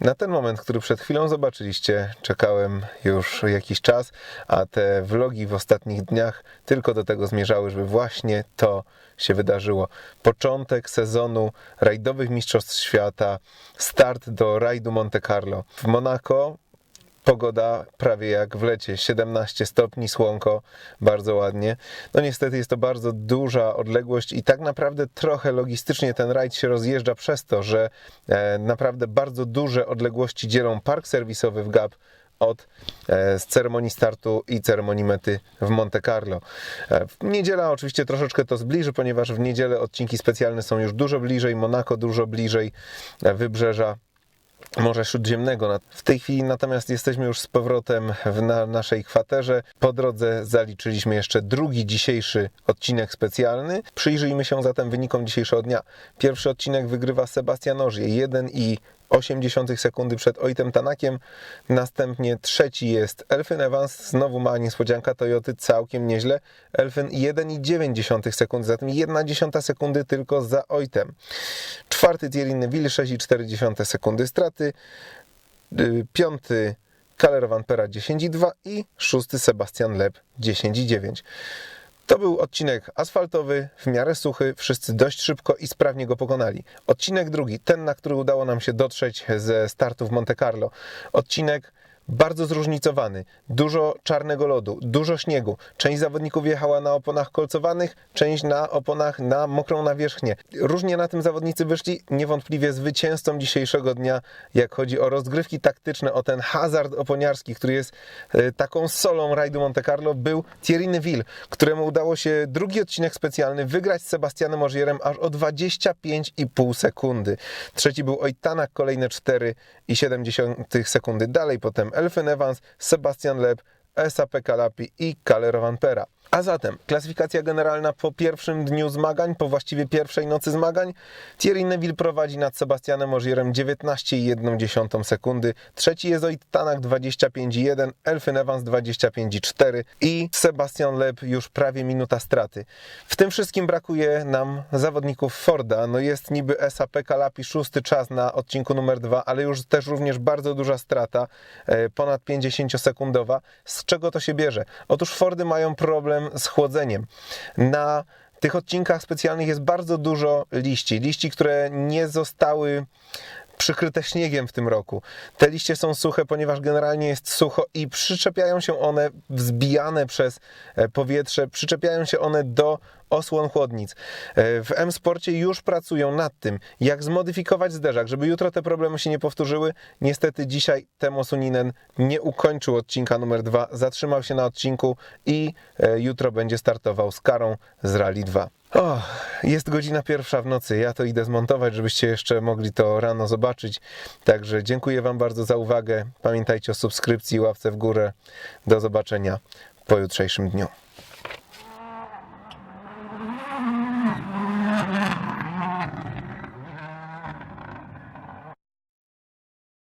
Na ten moment, który przed chwilą zobaczyliście, czekałem już jakiś czas, a te vlogi w ostatnich dniach tylko do tego zmierzały, żeby właśnie to się wydarzyło. Początek sezonu rajdowych Mistrzostw Świata, start do rajdu Monte Carlo. W Monako Pogoda prawie jak w lecie, 17 stopni, słonko, bardzo ładnie. No niestety jest to bardzo duża odległość i tak naprawdę trochę logistycznie ten rajd się rozjeżdża przez to, że e, naprawdę bardzo duże odległości dzielą park serwisowy w Gap od e, z ceremonii startu i ceremonii mety w Monte Carlo. E, w niedziela oczywiście troszeczkę to zbliży, ponieważ w niedzielę odcinki specjalne są już dużo bliżej, Monako dużo bliżej wybrzeża. Morza Śródziemnego. W tej chwili natomiast jesteśmy już z powrotem w na naszej kwaterze. Po drodze zaliczyliśmy jeszcze drugi dzisiejszy odcinek specjalny. Przyjrzyjmy się zatem wynikom dzisiejszego dnia. Pierwszy odcinek wygrywa Sebastian Ożie 1,8 sekundy przed Ojtem Tanakiem. Następnie trzeci jest Elfyn Evans. Znowu ma niespodzianka Toyoty całkiem nieźle. Elfyn 1,9 sekundy, zatem 1,1 sekundy tylko za Ojtem. Czwarty Thierry Neville 6,4 sekundy straty. Y, Piąty Kaler Van Pera 10,2 i szósty Sebastian Leb 10,9. To był odcinek asfaltowy, w miarę suchy, wszyscy dość szybko i sprawnie go pokonali. Odcinek drugi, ten na który udało nam się dotrzeć ze startu w Monte Carlo. Odcinek bardzo zróżnicowany, dużo czarnego lodu, dużo śniegu. Część zawodników jechała na oponach kolcowanych, część na oponach na mokrą nawierzchnię. Różnie na tym zawodnicy wyszli. Niewątpliwie zwycięzcą dzisiejszego dnia, jak chodzi o rozgrywki taktyczne, o ten hazard oponiarski, który jest e, taką solą rajdu Monte Carlo, był Thierry Neville, któremu udało się drugi odcinek specjalny wygrać z Sebastianem Ożierem aż o 25,5 sekundy. Trzeci był Ojtanak, kolejne 4,7 sekundy dalej, potem Elfyn Evans, Sebastian Leb, SAP Kalapi i Kaler Van Pera. A zatem klasyfikacja generalna po pierwszym dniu zmagań, po właściwie pierwszej nocy zmagań. Thierry Neville prowadzi nad Sebastianem Ożierem 19,1 sekundy. Trzeci jest Oit Tanak 25,1, Elfyn Evans 25,4 i Sebastian Leb już prawie minuta straty. W tym wszystkim brakuje nam zawodników Forda. No jest niby SAP Kalapi szósty czas na odcinku numer dwa, ale już też również bardzo duża strata, e, ponad 50-sekundowa. Z czego to się bierze? Otóż Fordy mają problem z chłodzeniem. Na tych odcinkach specjalnych jest bardzo dużo liści. Liści, które nie zostały przykryte śniegiem w tym roku. Te liście są suche, ponieważ generalnie jest sucho i przyczepiają się one, wzbijane przez e, powietrze, przyczepiają się one do osłon chłodnic. E, W M-Sporcie już pracują nad tym, jak zmodyfikować zderzak, żeby jutro te problemy się nie powtórzyły. Niestety dzisiaj Temo Suninen nie ukończył odcinka numer dwa, zatrzymał się na odcinku i e, jutro będzie startował z karą z Rally 2. O, jest godzina pierwsza w nocy. Ja to idę zmontować, żebyście jeszcze mogli to rano zobaczyć. Także dziękuję Wam bardzo za uwagę. Pamiętajcie o subskrypcji, łapce w górę. Do zobaczenia po jutrzejszym dniu.